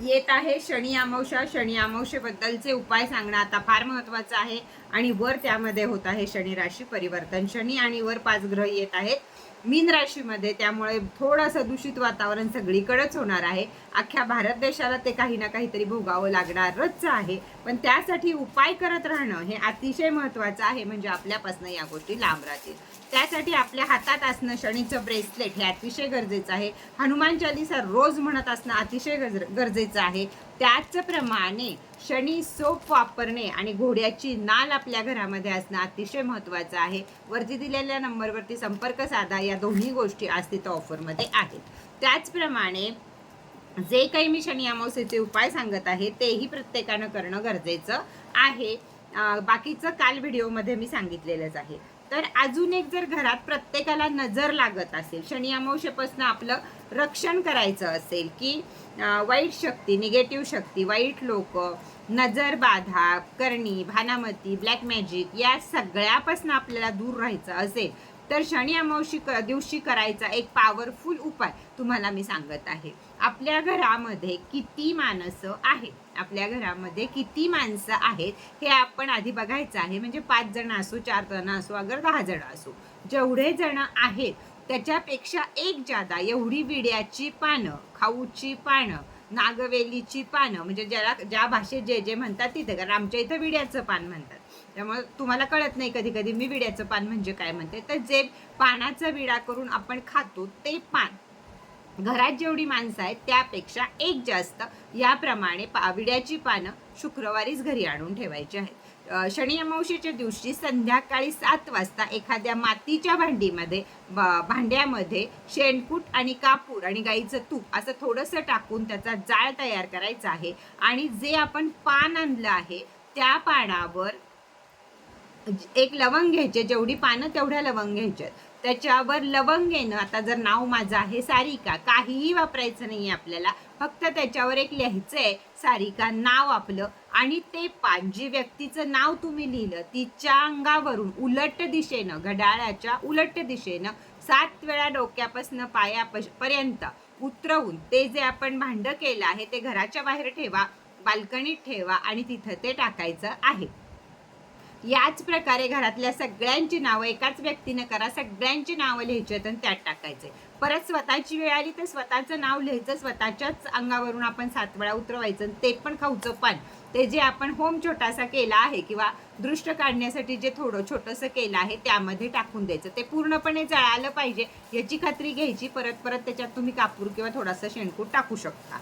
येत आहे. शनी अमावस्या शनी अमावशेबद्दलचे उपाय सांगणं आता फार महत्वाचं आहे. आणि वर त्यामध्ये होत आहे शनी राशी परिवर्तन. शनी आणि वर पाच ग्रह येत आहेत. मीन राशीमध्ये त्यामुळे थोडंसं दूषित वातावरण सगळीकडेच होणार आहे. अख्ख्या भारत देशाला ते काही ना काहीतरी भोगावं लागणारच आहे. पण त्यासाठी उपाय करत राहणं हे अतिशय महत्त्वाचं आहे. म्हणजे आपल्यापासून या गोष्टी लांब राहतील. त्यासाठी आपल्या हातात असणं शनीचं ब्रेसलेट हे अतिशय गरजेचं आहे. हनुमान चालिसा रोज म्हणत असणं अतिशय गरजेचं करायचं आहे. त्याचप्रमाणे शनी सोप वापरणे आणि घोड्याची नाल आपल्या घरामध्ये असणं अतिशय महत्त्वाचं आहे. वरती दिलेल्या नंबरवरती संपर्क साधा या दोन्ही गोष्टी आज तिथं ऑफरमध्ये आहेत. त्याचप्रमाणे जे काही मी शनी अमावस्येचे उपाय सांगत आहे तेही प्रत्येकानं करणं गरजेचं आहे. बाकीचं काल व्हिडिओमध्ये मी सांगितलेलंच आहे. तर अजून एक जर घरात प्रत्येकाला नजर लागत असेल शनी अमावस्येपासून आपलं रक्षण करायचं असेल की वाईट शक्ती निगेटिव्ह शक्ती वाईट लोक नजर बाधा करणी भानामती ब्लॅक मॅजिक या सगळ्यापासून आपल्याला दूर राहायचं असेल तर शनी अमावशी क- दिवशी करायचा एक पॉवरफुल उपाय तुम्हाला मी सांगत आहे. आपल्या घरामध्ये किती माणसं आहेत? आपल्या घरामध्ये किती माणसं आहेत हे आपण आधी बघायचं आहे. म्हणजे पाच जण असो चार जण असो अगर दहा जण असो. जेवढे जण आहेत त्याच्यापेक्षा एक जादा एवढी विड्याची पानं खाऊची पानं नागवेलीची पानं म्हणजे ज्याला ज्या भाषेत जे जे म्हणतात तिथे कारण आमच्या इथं विड्याचं पान म्हणतात. त्यामुळे तुम्हाला कळत नाही कधी कधी मी विड्याचं पान म्हणजे काय म्हणते. तर जे पानाचा विडा करून आपण खातो ते पान. घरात जेवढी माणसं आहेत त्यापेक्षा एक जास्त याप्रमाणे पाविड्याची पानं शुक्रवारीच घरी आणून ठेवायची आहेत. शनि शनी दिवशी संध्याकाळी सात वाजता एखाद्या मातीच्या भांडीमध्ये भांड्यामध्ये शेणकूट आणि कापूर आणि गाईचं तूप असं थोडंसं टाकून त्याचा जाळ तयार करायचा आहे. आणि जे आपण पान आणलं आहे त्या पानावर एक लवंग घ्यायचे जेवढी पानं तेवढ्या लवंग घ्यायच्यात त्याच्यावर लवंगेनं आता जर नाव माझं आहे सारिका काहीही वापरायचं नाही आपल्याला. फक्त त्याच्यावर एक लिहायचं आहे सारिका नाव आपलं. आणि ते पान जी व्यक्तीचं नाव तुम्ही लिहिलं तिच्या अंगावरून उलट दिशेनं घड्याळाच्या उलट दिशेनं सात वेळा डोक्यापासून पायापर्यंत उतरवून ते जे आपण भांडं केलं आहे ते घराच्या बाहेर ठेवा बाल्कनीत ठेवा आणि तिथं ते टाकायचं आहे. याच प्रकारे घरातल्या सगळ्यांची नावं एकाच व्यक्तीने करा सगळ्यांची नावं लिहायची आहेत आणि त्यात टाकायचे. परत स्वतःची वेळ आली तर स्वतःचं नाव लिहायचं स्वतःच्याच अंगावरून आपण सात वेळा उतरवायचं आणि ते पण खाऊचं पण ते जे आपण होम छोटासा केला आहे किंवा दृष्ट काढण्यासाठी जे थोडं छोटंसं केलं आहे त्यामध्ये टाकून द्यायचं. ते पूर्णपणे जळालं पाहिजे याची खात्री घ्यायची परत परत त्याच्यात तुम्ही कापूर किंवा थोडासा शेणकूट टाकू शकता.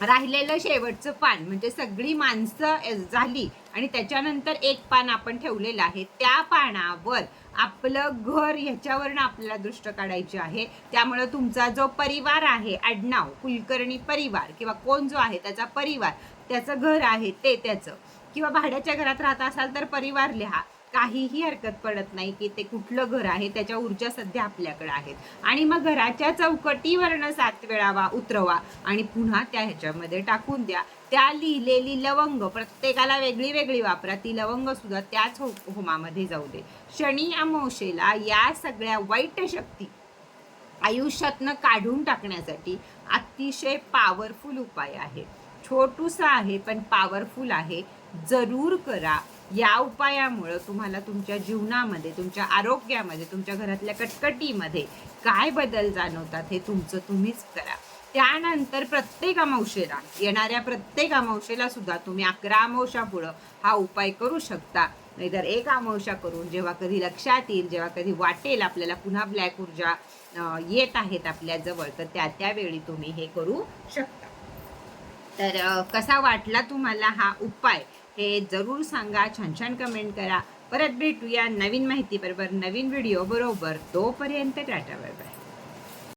राहिलेलं शेवटचं पान म्हणजे सगळी माणसं झाली आणि त्याच्यानंतर एक पान आपण ठेवलेलं आहे. त्या पानावर आपलं घर ह्याच्यावरनं आपल्याला दृष्ट काढायची आहे. त्यामुळं तुमचा जो परिवार आहे आडनाव कुलकर्णी परिवार किंवा कोण जो आहे त्याचा परिवार त्याचं घर आहे ते त्याचं. किंवा भाड्याच्या घरात राहत असाल तर परिवार लिहा. काहीही हरकत पडत नाही की ते कुठलं घर आहे त्याच्या ऊर्जा सध्या आपल्याकडे आहेत. आणि मग घराच्या चौकटीवरनं सात वेळा वा उतरवा आणि पुन्हा त्या ह्याच्यामध्ये टाकून द्या. त्या लिहिलेली लवंग प्रत्येकाला वेगळी वेगळी वापरा. ती लवंग सुद्धा त्याच हो होमामध्ये जाऊ दे. शनी अमावशेला या सगळ्या वाईट शक्ती आयुष्यातनं काढून टाकण्यासाठी अतिशय पॉवरफुल उपाय आहे. छोटूसा आहे पण पॉवरफुल आहे. जरूर करा. या उपायामुळं तुम्हाला तुमच्या जीवनामध्ये तुमच्या आरोग्यामध्ये तुमच्या घरातल्या कटकटीमध्ये काय बदल जाणवतात हे तुमचं तुम्हीच करा. त्यानंतर प्रत्येक अमावशेला येणाऱ्या प्रत्येक अमावशेला सुद्धा तुम्ही अकरा अमावशा पुढं हा उपाय करू शकता. नाहीतर एक अमावश्या करून जेव्हा कधी लक्षात येईल जेव्हा कधी वाटेल आपल्याला पुन्हा ब्लॅक ऊर्जा येत आहेत आपल्याजवळ तर त्या त्यावेळी तुम्ही हे करू शकता. तर कसा वाटला तुम्हाला हा उपाय? हे जरूर सांगा छान छान कमेंट करा. परत भेटूया नवीन माहितीबरोबर नवीन व्हिडिओ बरोबर. तोपर्यंत टाटा बाय बाय